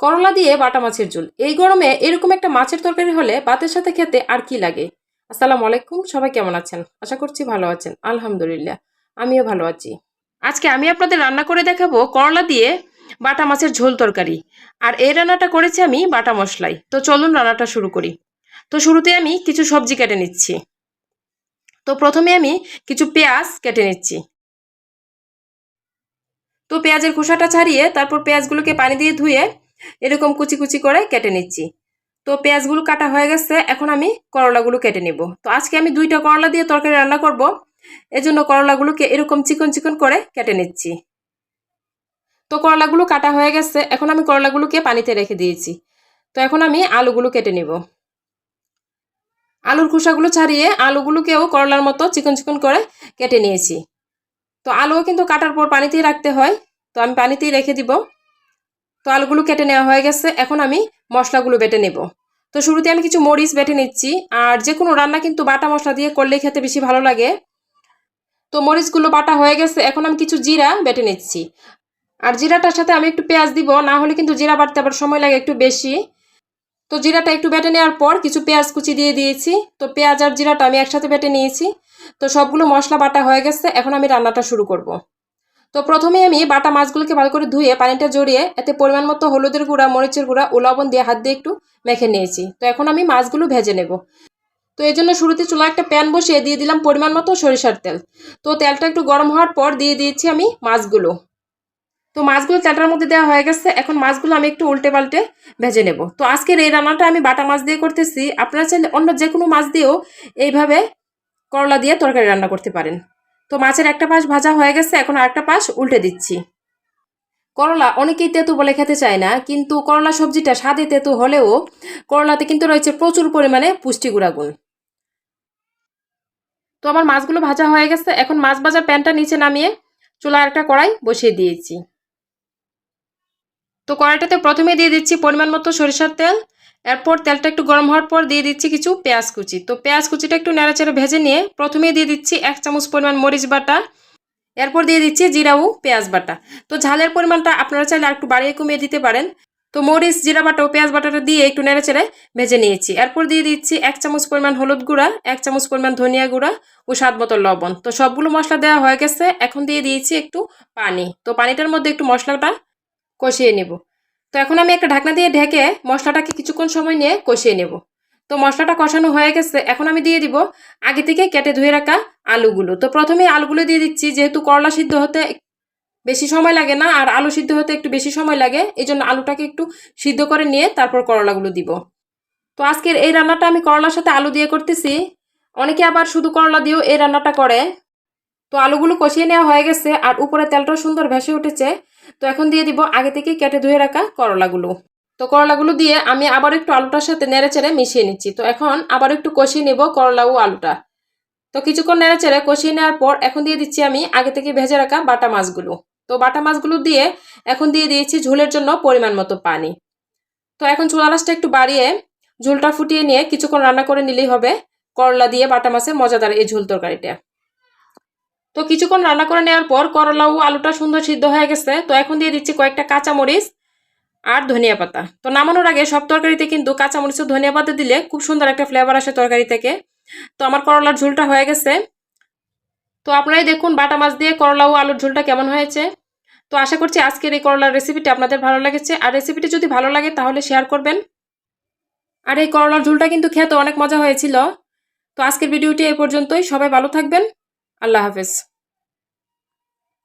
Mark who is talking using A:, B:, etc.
A: করলা দিয়ে বাটা মাছের ঝোল। এই গরমে এরকম একটা মাছের তরকারি হলে ভাতের সাথে খেতে আর কি লাগে? আসসালামু আলাইকুম, সবাই কেমন আছেন? আশা করছি ভালো আছেন। আলহামদুলিল্লাহ, আমিও ভালো আছি। আজকে আমি আপনাদের রান্না করে দেখাবো করলা দিয়ে বাটা মাছের ঝোল তরকারি। আর এই রান্নাটা করেছি আমি বাটা মশলাই তো চলুন রান্নাটা শুরু করি। তো শুরুতে আমি কিছু সবজি কেটে নিচ্ছি। তো প্রথমে আমি কিছু পেঁয়াজ কেটে নিচ্ছি। তো পেঁয়াজের খোসাটা ছাড়িয়ে তারপর পেঁয়াজগুলোকে পানি দিয়ে ধুয়ে এরকম কুচি কুচি করে কেটে নিচ্ছি। তো পেঁয়াজগুলো কাটা হয়ে গেছে, এখন আমি করলাগুলো কেটে নিব। তো আজকে আমি দুইটা করলা দিয়ে তরকারি রান্না করব, এজন্য করলাগুলোকে এরকম চিকন চিকন করে কেটে নিচ্ছি। তো করলাগুলো কাটা হয়ে গেছে, এখন আমি করলাগুলোকে পানিতে রেখে দিয়েছি। তো এখন আমি আলুগুলো কেটে নিব। আলুর খোসাগুলো ছাড়িয়ে আলুগুলোকেও করলার মতো চিকন চিকন করে কেটে নিয়েছি। তো আলুও কিন্তু কাটার পর পানিতেই রাখতে হয়। তো আমি পানিতেই রেখে দিব। তো আলুগুলো কেটে নেওয়া হয়ে গেছে। এখন আমি মশলাগুলো বেটে নেব। তো শুরুতে আমি কিছু মরিচ বেটে নিচ্ছি। আর যে কোনো রান্না কিন্তু বাটা মশলা দিয়ে করলে খেতে বেশি ভালো লাগে। তো মরিচগুলো বাটা হয়ে গেছে। এখন আমি কিছু জিরা বেটে নিচ্ছি। আর জিরাটার সাথে আমি একটু পেঁয়াজ দিব। না হলে কিন্তু জিরা বাটতে আবার সময় লাগে একটু বেশি। তো জিরাটা একটু বেটে নেওয়ার পর কিছু পেঁয়াজ কুচি দিয়ে দিয়েছি। তো পেঁয়াজ আর জিরাটা আমি একসাথে বেটে নিয়েছি। তো সবগুলো মশলা বাটা হয়ে গেছে। এখন আমি রান্নাটা শুরু করব। তো প্রথমে আমি বাটা মাছগুলোকে ভালো করে ধুয়ে পানিটা জড়িয়ে এতে পরিমাণ মতো হলুদের গুঁড়া, মরিচের গুঁড়া, ও লবণ দিয়ে হাত দিয়ে একটু মেখে নিয়েছি। তো এখন আমি মাছগুলো ভেজে নেব। তো এই জন্য শুরুতে চুলা একটা প্যান বসিয়ে দিয়ে দিলাম পরিমাণ মতো সরিষার তেল। তো তেলটা একটু গরম হওয়ার পর দিয়ে দিয়েছি আমি মাছগুলো। তো মাছগুলো তেলটার মধ্যে দেওয়া হয়ে গেছে। এখন মাছগুলো আমি একটু উল্টে পাল্টে ভেজে নেব। তো আজকের এই রান্নাটা আমি বাটা মাছ দিয়ে করতেছি। আপনারা চাইলে অন্য যে কোনো মাছ দিয়েও এইভাবে করলা দিয়ে তরকারি রান্না করতে পারেন। তো মাছের একটা পাশ ভাজা হয়ে গেছে, এখন আরেকটা পাশ উল্টে দিচ্ছি। করলা অনেকেই তেঁতু বলে খেতে চায় না, কিন্তু করলা সবজিটা স্বাদে তেঁতু হলেও করলাতে কিন্তু রয়েছে প্রচুর পরিমাণে পুষ্টি গুণাগুণ তো আমার মাছগুলো ভাজা হয়ে গেছে, এখন মাছ ভাজার প্যানটা নিচে নামিয়ে চুলা একটা কড়াই বসিয়ে দিয়েছি। তো কড়াইটাতে প্রথমে দিয়ে দিচ্ছি পরিমাণ মতো সরিষার তেল এরপর তেলটা একটু গরম হওয়ার পর দিয়ে দিচ্ছি কিছু পেঁয়াজ কুচি। তো পেঁয়াজ কুচিটা একটু নেড়াচেড়ে ভেজে নিয়ে প্রথমে দিয়ে দিচ্ছি এক চামচ পরিমাণ মরিচ বাটা। এরপর দিয়ে দিচ্ছি জিরা ও পেঁয়াজ বাটা। তো ঝালের পরিমাণটা আপনারা চাইলে একটু বাড়িয়ে কমিয়ে দিতে পারেন। তো মরিচ, জিরা বাটা ও পেঁয়াজ বাটাটা দিয়ে একটু নেড়েচেড়ে ভেজে নিয়েছি। এরপর দিয়ে দিচ্ছি এক চামচ পরিমাণ হলুদ গুঁড়া, এক চামচ পরিমাণ ধনিয়া গুঁড়া ও স্বাদ মতো লবণ। তো সবগুলো মশলা দেওয়া হয়ে গেছে। এখন দিয়ে দিয়েছি একটু পানি। তো পানিটার মধ্যে একটু মশলাটা কষিয়ে নেব। তো এখন আমি একটা ঢাকনা দিয়ে ঢেকে মশলাটাকে কিছুক্ষণ সময় নিয়ে কষিয়ে নেব। তো মশলাটা কষানো হয়ে গেছে, এখন আমি দিয়ে দিব আগে থেকে কেটে ধুয়ে রাখা আলুগুলো। তো প্রথমে আলুগুলো দিয়ে দিচ্ছি, যেহেতু করলা সিদ্ধ হতে বেশি সময় লাগে না, আর আলু সিদ্ধ হতে একটু বেশি সময় লাগে এই জন্য আলুটাকে একটু সিদ্ধ করে নিয়ে তারপর করলাগুলো দিব। তো আজকের এই রান্নাটা আমি করলার সাথে আলু দিয়ে করতেছি। অনেকে আবার শুধু করলা দিয়েও এই রান্নাটা করে। তো আলুগুলো কষিয়ে নেওয়া হয়ে গেছে, আর উপরে তেলটাও সুন্দর ভেসে উঠেছে। তো এখন দিয়ে দিব আগে থেকে কেটে ধুয়ে রাখা করলাগুলো। তো করলাগুলো দিয়ে আমি আবার একটু আলুটার সাথে নেড়ে চেড়ে মিশিয়ে নিচ্ছি। তো এখন আবার একটু কষিয়ে নেব করলা ও আলুটা। তো কিছুক্ষণ নেড়ে চেড়ে কষিয়ে নেওয়ার পর এখন দিয়ে দিচ্ছি আমি আগে থেকে ভেজে রাখা বাটা মাছগুলো। তো বাটা মাছগুলো দিয়ে এখন দিয়ে দিয়েছি ঝোলের জন্য পরিমাণ মতো পানি। তো এখন চুলা রাসটা একটু বাড়িয়ে ঝোলটা ফুটিয়ে নিয়ে কিছুক্ষণ রান্না করে নিলেই হবে। করলা দিয়ে বাটা মাছের মজাদার এই ঝোল তরকারিটা। তো কিছুক্ষণ রান্না করে নেওয়ার পর করলা ও আলুটা সুন্দর সিদ্ধ হয়ে গেছে। তো এখন দিয়ে দিচ্ছি কয়েকটা কাঁচা মরিচ আর ধনিয়া পাতা। তো নামানোর আগে সব তরকারিতে কিন্তু কাঁচা মরিচ ও ধনিয়া পাতা দিলে খুব সুন্দর একটা ফ্লেভার আসে তরকারি থেকে। তো আমার করলার ঝোলটা হয়ে গেছে। তো আপনারাই দেখুন বাটা মাছ দিয়ে করলা ও আলুর ঝোলটা কেমন হয়েছে। তো আশা করছি আজকের এই করলার রেসিপিটা আপনাদের ভালো লেগেছে। আর রেসিপিটি যদি ভালো লাগে তাহলে শেয়ার করবেন। আর এই করলার ঝোলটা কিন্তু খেতে অনেক মজা হয়েছিল। তো আজকের ভিডিওটি এই পর্যন্তই। সবাই ভালো থাকবেন। আল্লাহ হাফেজ।